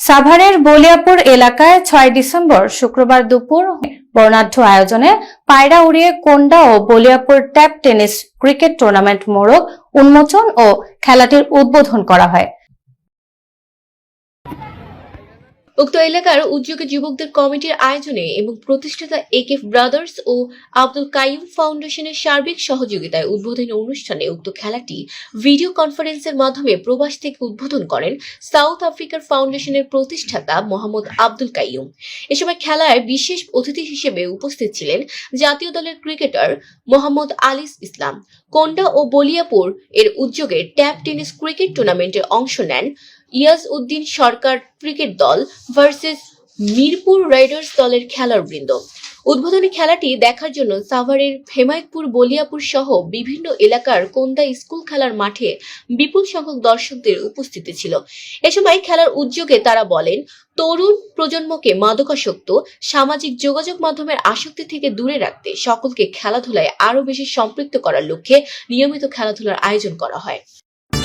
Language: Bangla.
সাভারের বলিয়াপুর এলাকায় ছয় ডিসেম্বর শুক্রবার দুপুর বর্ণাঢ্য আয়োজনে পায়রা উড়িয়ে কোন্ডা ও Boliyapur tap tennis cricket tournament মোড়ক উন্মোচন ও খেলাটির উদ্বোধন করা হয়। উক্ত এলাকার উদ্যোগে যুবকদের কমিটির আয়োজনে এবং প্রতিষ্ঠাতা একেফ ব্রাদার্স ও আব্দুল কাইম ফাউন্ডেশনের সার্বিক সহযোগিতায় উদ্বোধনী অনুষ্ঠানে উক্ত খেলাটি ভিডিও কনফারেন্সের মাধ্যমে প্রবাস থেকে উদ্বোধন করেন সাউথ আফ্রিকার ফাউন্ডেশনের প্রতিষ্ঠাতা মোহাম্মদ আব্দুল কাইয়ুম। এ সময় খেলায় বিশেষ অতিথি হিসেবে উপস্থিত ছিলেন জাতীয় দলের ক্রিকেটার মোহাম্মদ আলিস ইসলাম। কোন্ডা ও বলিয়াপুর এর উদ্যোগে ট্যাপ টেনিস ক্রিকেট টুর্নামেন্টে অংশ নেন ইয়াজ উদ্দিন সরকার ক্রিকেট দল ভার্সেস মিরপুর রাইডার্স দলের খেলার বৃন্দ। উদ্বোধনী খেলাটি দেখার জন্য সাভারের হেমায়তপুর, বলিয়াপুর সহ বিভিন্ন এলাকার কোন্দা স্কুল খেলার মাঠে বিপুল সংখ্যক দর্শকদের উপস্থিতি ছিল। এ সময় খেলার উদ্যোগে তারা বলেন, তরুণ প্রজন্মকে মাদকাসক্ত, সামাজিক যোগাযোগ মাধ্যমের আসক্তি থেকে দূরে রাখতে সকলকে খেলাধুলায় আরও বেশি সম্পৃক্ত করার লক্ষ্যে নিয়মিত খেলাধুলার আয়োজন করা হয়।